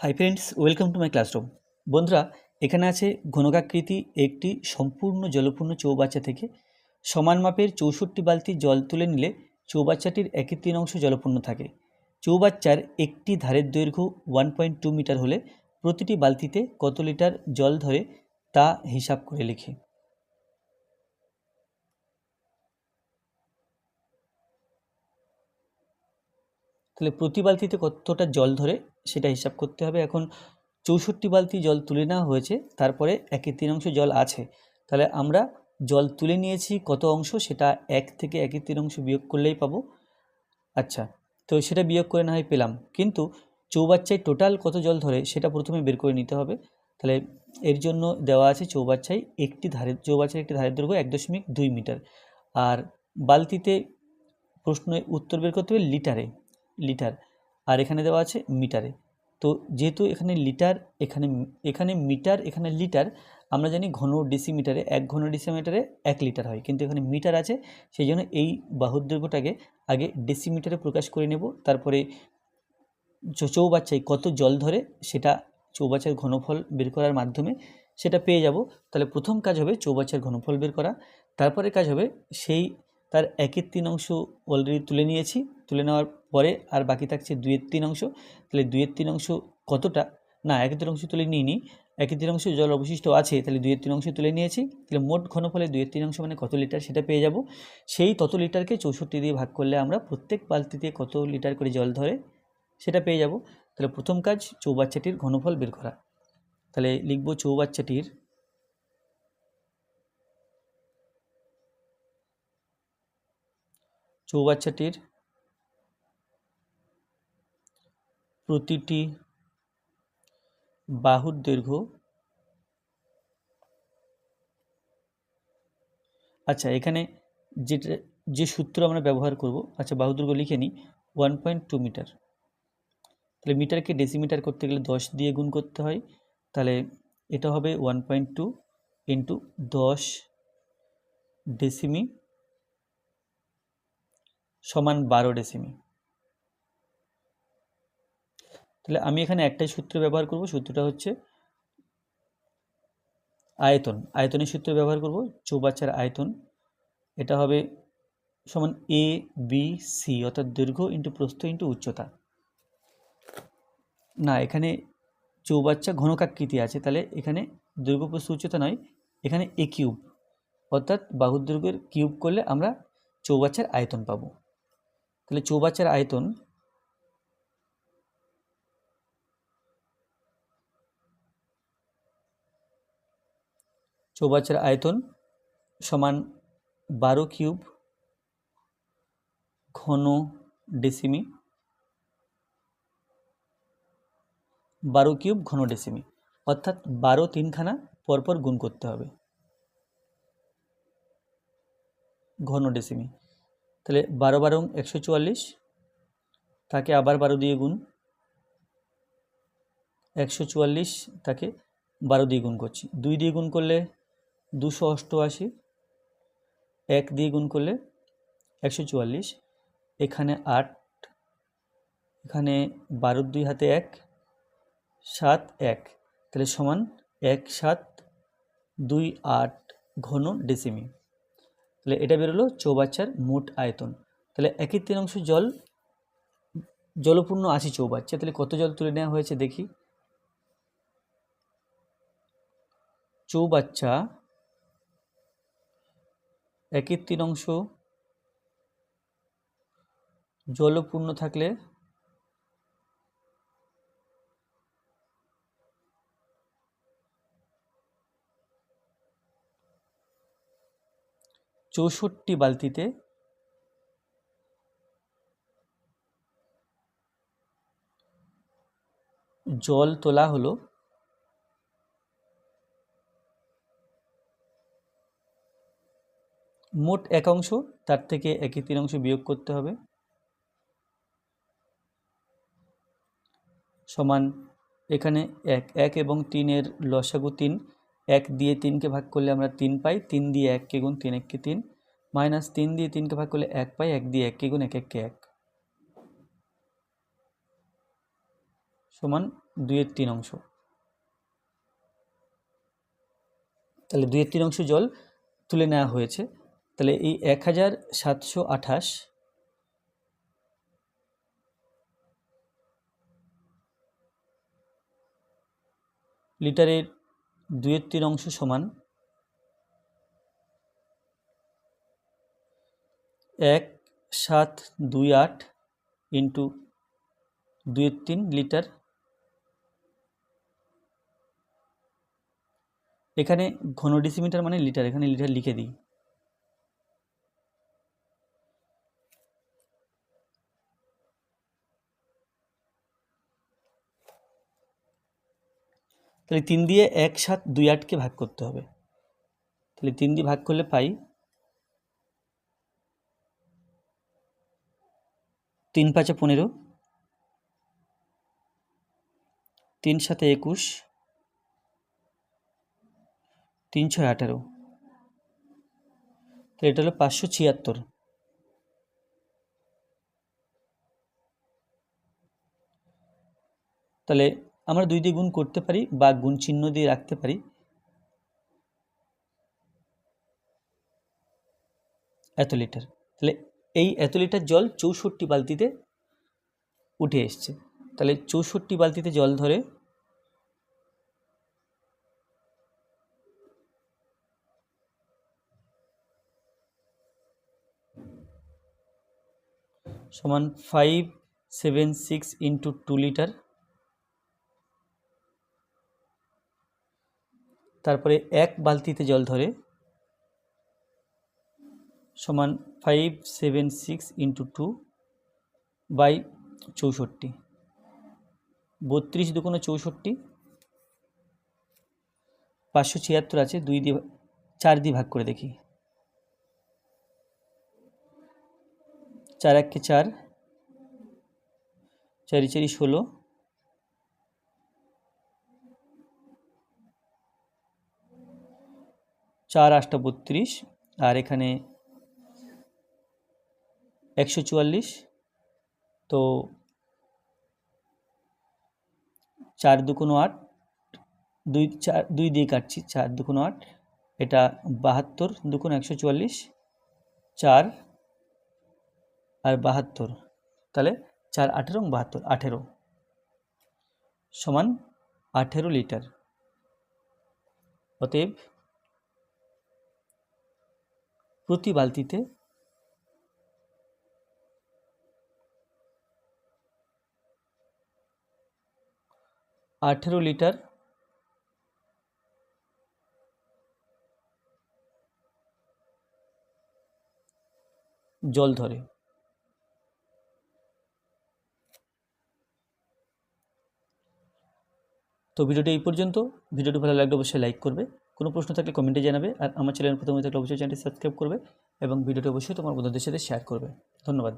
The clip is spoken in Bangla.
Hi friends welcome to my classroom বন্ধুরা, এখানে আছে ঘনকাকৃতি একটি সম্পূর্ণ জলপূর্ণ চৌবাচ্চা থেকে সমান মাপের চৌষট্টি বালতি জল তুলে নিলে চৌবাচ্চাটির একের তিন অংশ জলপূর্ণ থাকে। চৌবাচ্চার একটি ধারের দৈর্ঘ্য ওয়ান পয়েন্ট টু মিটার হলে প্রতিটি বালতিতে কত লিটার জল ধরে তা হিসাব করে লিখি। তাহলে প্রতি বালতিতে কতটা জল ধরে সেটা হিসাব করতে হবে। এখন চৌষট্টি বালতি জল তুলে নেওয়া হয়েছে, তারপরে একের তিন অংশ জল আছে। তাহলে আমরা জল তুলে নিয়েছি কত অংশ সেটা এক থেকে একের তিন অংশ বিয়োগ করলেই পাবো। আচ্ছা তো সেটা বিয়োগ করে না হয় পেলাম। কিন্তু চৌবাচ্চায় টোটাল কত জল ধরে সেটা প্রথমে বের করে নিতে হবে। তাহলে এর জন্য দেওয়া আছে চৌবাচ্চায় একটি ধারে চৌবাচ্চার একটি ধারের দৈর্ঘ্য এক দশমিক দুই মিটার। আর বালতিতে প্রশ্নের উত্তর বের করতে হবে লিটারে। লিটার। আর এখানে দেওয়া আছে মিটারে। তো যেহেতু এখানে লিটার, এখানে এখানে মিটার, এখানে লিটার, আমরা জানি ঘন ডেসিমিটারে, এক ঘন ডেসিমিটারে এক লিটার হয়। কিন্তু এখানে মিটার আছে, সেই জন্য এই বাহুর দৈর্ঘ্যটাকে আগে ডেসিমিটারে প্রকাশ করে নেব। তারপরে চৌবাচ্চায় কত জল ধরে সেটা চৌবাচ্চার ঘনফল বের করার মাধ্যমে সেটা পেয়ে যাব। তাহলে প্রথম কাজ হবে চৌবাচ্চার ঘনফল বের করা। তারপরে কাজ হবে সেই তার একের তিন অংশ অলরেডি তুলে নিয়েছি। তুলে নেওয়ার পরে আর বাকি থাকছে দুয়ের তিন অংশ। তাহলে দুয়ের তিন অংশ কতটা? না, একের তিন অংশ তুলে নিইনি। একের তিন অংশ জল অবশিষ্ট আছে, তাহলে দুইয়ের তিন অংশ তুলে নিয়েছি। তাহলে মোট ঘনফলে দুইয়ের তিন অংশ মানে কত লিটার সেটা পেয়ে যাব। সেই তত লিটারকে চৌষট্টি দিয়ে ভাগ করলে আমরা প্রত্যেক বালতিতে কত লিটার করে জল ধরে সেটা পেয়ে যাব। তাহলে প্রথম কাজ চৌবাচ্চাটির ঘনফল বের করা। তাহলে লিখব চৌবাচ্চাটির চৌবাচ্চাটির প্রতিটি বাহুর দৈর্ঘ্য আচ্ছা এখানে যেটা, যে সূত্র আমরা ব্যবহার করব আচ্ছা বাহু দৈর্ঘ্য লিখে নিই ওয়ান পয়েন্ট টু মিটার তাহলে মিটারকে ডেসিমিটার করতে গেলে দশ দিয়ে গুণ করতে হয়, তাহলে এটা হবে ওয়ান পয়েন্ট টু ইন্টু দশ ডেসিমি সমান বারো ডেসিমি তাহলে আমি এখানে একটাই সূত্র ব্যবহার করব, সূত্রটা হচ্ছে আয়তন। আয়তনের সূত্র ব্যবহার করব, চৌবাচ্চার আয়তন। এটা হবে সমান এ বি সি অর্থাৎ দৈর্ঘ্য ইন্টু প্রস্থ ইন্টু উচ্চতা। না, এখানে চৌবাচ্চা ঘনকাকৃতি আছে, তাহলে এখানে দৈর্ঘ্য, প্রস্থ, উচ্চতা নয়, এখানে এ কিউব অর্থাৎ বাহুর কিউব করলে আমরা চৌবাচ্চার আয়তন পাবো। তাহলে চৌবাচ্চার আয়তন চৌবাচ্চার আয়তন সমান বারো কিউব ঘন ডেসিমি, বারো কিউব ঘন ডেসিমি। অর্থাৎ বারো তিনখানা পরপর গুণ করতে হবে। ঘন ডেসিমি। তাহলে বারো বারো একশো চুয়াল্লিশ, তাকে আবার বারো দিয়ে গুণ। একশো চুয়াল্লিশ তাকে বারো দিয়ে গুণ করছি। দুই দিয়ে গুণ করলে দুশো অষ্টআশি, এক দিয়ে গুণ করলে একশো চুয়াল্লিশ, এখানে আট, এখানে বারোর দুই হাতে এক, সাত এক, তাহলে সমান এক সাত দুই আট ঘন ডেসিমি। তাহলে এটা বেরোলো চৌবাচ্চার মোট আয়তন। তাহলে একই তিন অংশ জল, জলপূর্ণ আছে চৌবাচ্চা, তাহলে কত জল তুলে নেওয়া হয়েছে দেখি। চৌবাচ্চা একের তিন অংশ জলপূর্ণ থাকলে চৌষট্টি বালতিতে জল তোলা হলো। মোট এক অংশ, তার থেকে একে তিন অংশ বিয়োগ করতে হবে। সমান এখানে এক এক এবং তিনের লসাগু তিন। এক দিয়ে তিনকে ভাগ করলে আমরা তিন পাই, তিন দিয়ে এককে গুণ তিন এককে তিন, মাইনাস তিন দিয়ে তিনকে ভাগ করলে এক পাই, এক দিয়ে এককে গুণ এক এককে এক। সমান দুইয়ের তিন অংশ। তাহলে দুইয়ের তিন অংশ জল তুলে নেওয়া হয়েছে। তাহলে এই এক হাজার সাতশো আঠাশ লিটারের দুইয়ের তিন অংশ সমান এক, সাত, দুই, আট ইন্টু দুইয়ের তিন লিটার। এখানে ঘন ডিসিমিটার মানে লিটার, এখানে লিটার লিখে দিই। তাহলে তিন দিয়ে এক সাত দুই আটকে ভাগ করতে হবে। তাহলে তিন দিয়ে ভাগ করলে পাই তিন পাঁচে পনেরো, তিন সাথে একুশ, তিন ছয় আঠারো। তো এটা হলো পাঁচশো ছিয়াত্তর। তাহলে আমরা দুই দিয়ে গুণ করতে পারি বা গুণ চিহ্ন দিয়ে রাখতে পারি। এত লিটার। তাহলে এই এত লিটার জল চৌষট্টি বালতিতে উঠে এসছে। তাহলে চৌষট্টি বালতিতে জল ধরে সমান five seven six into two litre তারপরে এক বালতিতে জল ধরে সমান five seven six into two by চৌষট্টি। বত্রিশ দুকোনো চৌষট্টি, পাঁচশো ছিয়াত্তর আছে, দুই দিয়ে চার দিয়ে ভাগ করে দেখি। চার এককে চার, চারি চারি, ষোলো চার আটটা বত্রিশ, আর এখানে একশো চুয়াল্লিশ, তো চার দুকোনো আট, দুই চার, দুই দিয়ে কাটছি, চার দুকোনো আট, এটা বাহাত্তর দুকোনো একশো চুয়াল্লিশ, চার আর বাহাত্তর, তাহলে চার আঠেরো বাহাত্তর, আঠেরো সমান আঠেরো লিটার। অতএব প্রতি বালতিতে আঠেরো লিটার জল ধরে। তো ভিডিওটি এই পর্যন্ত। ভিডিওটি ভালো লাগলে অবশ্যই লাইক করবে। কোনো প্রশ্ন থাকলে কমেন্টে জানাবে আর আমার চ্যানেল প্রথমে থাকলে অবশ্যই চ্যানেলটি সাবস্ক্রাইব করবে এবং ভিডিওটি অবশ্যই তোমার বন্ধুদের সাথে শেয়ার করবে। ধন্যবাদ।